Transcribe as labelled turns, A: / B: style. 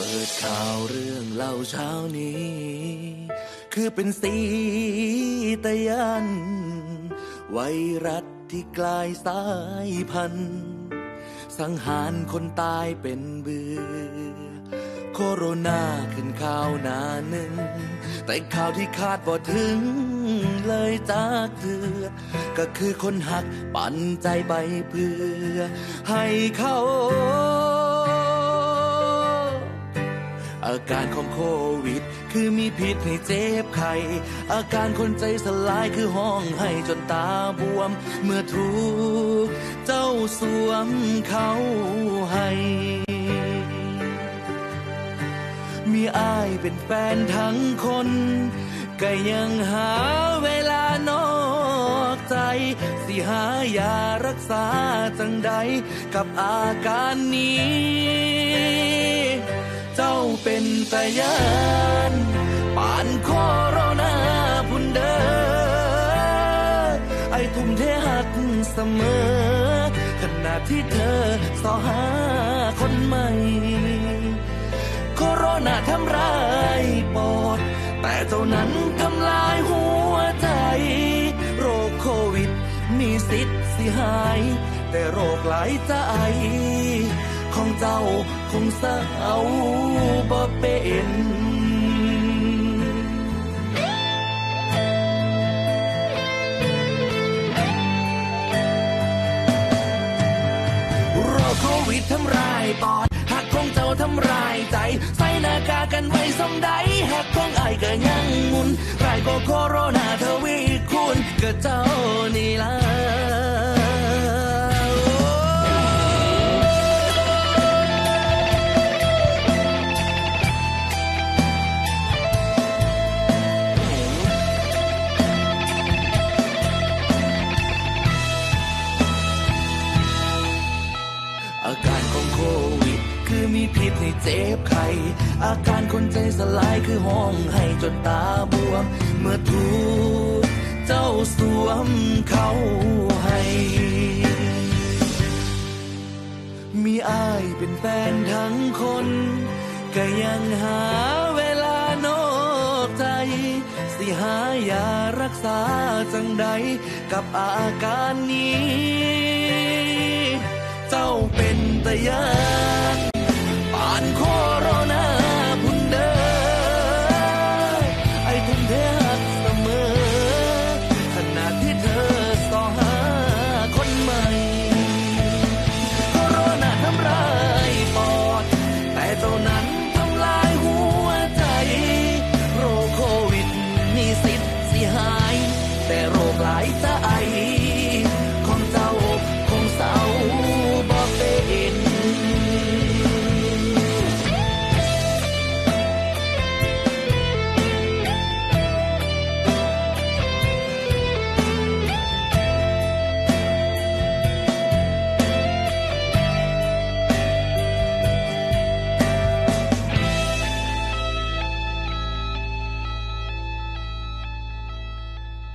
A: ปิดข่าวเรื่องเล่าเช้านี้ คือเป็นสีตะยัน ไวรัสที่กลายสายพันธุ์สังหารคนตายเป็นเบือโคโรนาขึ้นข่าวหนาหนึ่ง แต่ข่าวที่คาดบ่ถึงเลยจากเถือก็คือคนหักปั่นใจไปเพื่อ ให้เขา อาการของโควิด คือมีพิษให้เจ็บไข้อาการคนใจสลายคือห้องให้จนตาบวม เมื่อถูกเจ้าสวมเขาให้มีอายเป็นแฟนทั้งคนก็ยังหาเวลานอกใจ สิหายารักษาจังใดกับอาการนี้ เจ้าเป็นตายานป่านโคโรนาพุ่นเดอไอทุ่มเทหักเสมอ ขณะที่เธอสอหาคนใหม่โคโรนาทำร้ายปอด แต่เจ้านั้นทำลายหัวใจ โรคโควิด มีสิทธิ์สิหาย แต่โรคหลายใจ เจ้าคงเศร้าบ่เป็นโรคโควิดทำร้ายปอดหักของเจ้าทำร้ายใจ ใส่หน้ากากกันไว้สมใดหักของไอ้ก็ยังงุนรายก็โคโรนาทวีคูณก็เจ้านี่ล่ะ มีพิษให้เจ็บไข้อาการคนใจสลายคือห้องให้จนตาบวม เมื่อถูกเจ้าสวมเขาให้มีอายเป็นแฟนทั้งคน ก็ยังหาเวลานอกใจ สิหายารักษาจังใดกับอาการนี้ เจ้าเป็นตะยา The ahí.